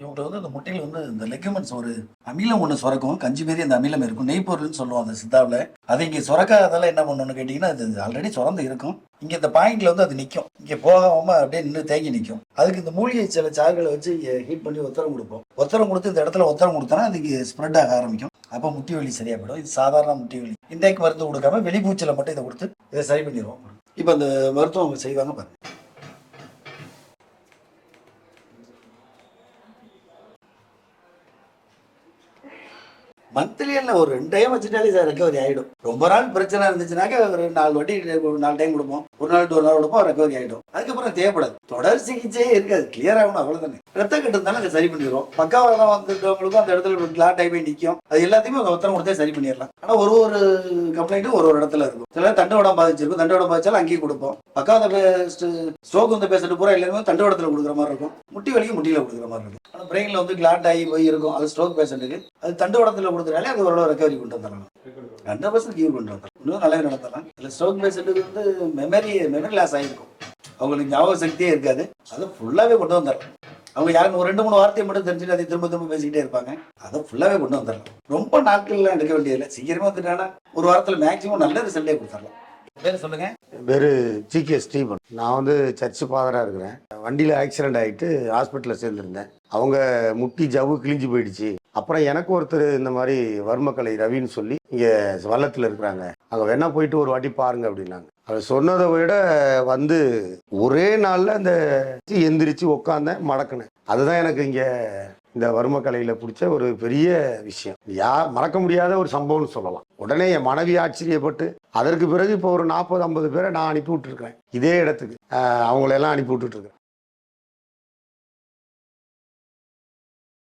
இவங்கள வந்து அந்த முட்டையில் வந்து இந்த லெக்கமெண்ட்ஸ் ஒரு அமிலம் ஒன்று சுரக்கும் கஞ்சி மாரி அந்த அமிலம் இருக்கும். நெய்ப்பொருள்னு சொல்லுவோம் அந்த சித்தாவில். அது இங்கே சுரக்காததால என்ன பண்ணணும்னு கேட்டிங்கன்னா அது ஆல்ரெடி சுரந்து இருக்கும். இங்கே இந்த பாயிண்ட்ல வந்து அது நிற்கும் இங்கே போகாம அப்படியே நின்று தேங்கி நிற்கும் அதுக்கு இந்த மூலிகை சில சாறுகளை வச்சு ஹீட் பண்ணி ஒத்தரம் கொடுப்போம். ஒத்தரம் கொடுத்து இந்த இடத்துல ஒத்தரம் கொடுத்தோன்னா அது இங்கே ஸ்ப்ரெட் ஆக ஆரம்பிக்கும். அப்போ முட்டி வலி சரியாக போயிடும் இது சாதாரண முட்டி வலி. இன்றைக்கு மருந்து கொடுக்காம வெளிப்பூச்சில் மட்டும் இதை கொடுத்து இதை சரி பண்ணிடுவோம். இப்போ அந்த மருத்துவம் அவங்க செய்வாங்க பாருங்க. மந்த்லி என்ன ஒரு ரெண்டு டைம் வச்சுட்டாலே சார் ரெக்கவரி ஆகிடும் ரொம்ப நாள் பிரச்சனை இருந்துச்சுனாக்க ஒரு நாலு வாட்டி ஒரு நாலு டைம் கொடுப்போம். ஒரு நாள் ஒரு நாள் கொடுப்போம் ரெக்கவரி ஆகிடும் அதுக்கப்புறம் தேவைப்படாது. தொடர் சிகிச்சையே இருக்காது. கிளியர் ஆகணும் அவ்வளோதானே ரத்தம் இருந்தாலும் அதை சரி பண்ணிடுவோம் தான் வந்துட்டவங்களுக்கும் அந்த இடத்துல ஒரு கிளாட் ஆகி நிற்கும் அது எல்லாத்தையுமே அந்த ஒத்தரம் கொடுத்தே சரி பண்ணிடலாம். ஆனால் ஒரு ஒரு கம்ப்ளைண்ட்டும் ஒரு ஒரு இடத்துல இருக்கும். சில தண்டுவடம் பாதிச்சிருக்கும். தண்டுவடம் பாதிச்சாலும் அங்கேயும் கொடுப்போம். பக்காவாத ஸ்ட்ரோக் வந்து பேசிட்டு பூரா எல்லாருமே தண்டுவடத்தில் கொடுக்குற மாதிரி இருக்கும். முட்டி வலிக்கு முட்டியில் கொடுக்குற மாதிரி இருக்கும். ஆனால் பிரெயினில் வந்து கிளாட் ஆகி போய் இருக்கும். அது ஸ்ட்ரோக் பேஷண்ட்டுக்கு அது தண்டுவடத்தில் கொடுக்குறாலே அது ஓரளவு ரெக்கவரி கொண்டு வந்துடலாம். ஹண்ட்ரட் பர்சன்ட் கியூர் கொண்டு வந்துடலாம். இன்னும் நல்லாவே நடத்தலாம். இல்லை ஸ்ட்ரோக் பேஷண்ட்டுக்கு வந்து மெமரி மெமரி லாஸ் ஆகிருக்கும் அவங்களுக்கு ஞாபக சக்தியே இருக்காது. அதை ஃபுல்லாகவே கொண்டு வந்துடலாம் அவங்க யாரும் ஒரு ரெண்டு மூணு வார்த்தையை மட்டும் தெரிஞ்சுட்டு அதை திரும்ப திரும்ப பேசிக்கிட்டே இருப்பாங்க. அதை ஃபுல்லாகவே கொண்டு வந்துடலாம் ரொம்ப நாட்கள்லாம் எடுக்க வேண்டியதில்லை. சீக்கிரமா வந்துட்டாங்கன்னா ஒரு வாரத்தில் மேக்ஸிமம் நல்ல ரிசல்ட்டே கொடுத்துடலாம். பேர் சொல்லுங்க. பேர் ஜி கே ஸ்டீபன் நான் வந்து சர்ச்சு ஃபாதராக இருக்கிறேன். வண்டியில் ஆக்சிடென்ட் ஆகிட்டு ஹாஸ்பிட்டலில் சேர்ந்துருந்தேன். அவங்க முட்டி ஜவ்வு கிழிஞ்சு போயிடுச்சு. அப்புறம் எனக்கு ஒருத்தர் இந்த மாதிரி வர்மக்கலை ரவின்னு சொல்லி இங்கே வல்லத்தில் இருக்கிறாங்க. அங்கே வேணா போயிட்டு ஒரு வாட்டி பாருங்க அப்படின்னாங்க. அவர் சொன்னதை விட வந்து ஒரே நாளில் அந்த எந்திரிச்சு உட்காந்தேன் மடக்குனேன். அதுதான் எனக்கு இங்கே இந்த வர்மக்கலையில் பிடிச்ச ஒரு பெரிய விஷயம். யா மறக்க முடியாத ஒரு சம்பவம்னு சொல்லலாம். உடனே என் மனைவி ஆச்சரியப்பட்டு அதற்கு பிறகு இப்போ ஒரு நாற்பது ஐம்பது பேரை நான் அனுப்பி விட்டுருக்கேன் இதே இடத்துக்கு. அவங்களெல்லாம் அனுப்பி விட்டுட்ருக்கேன்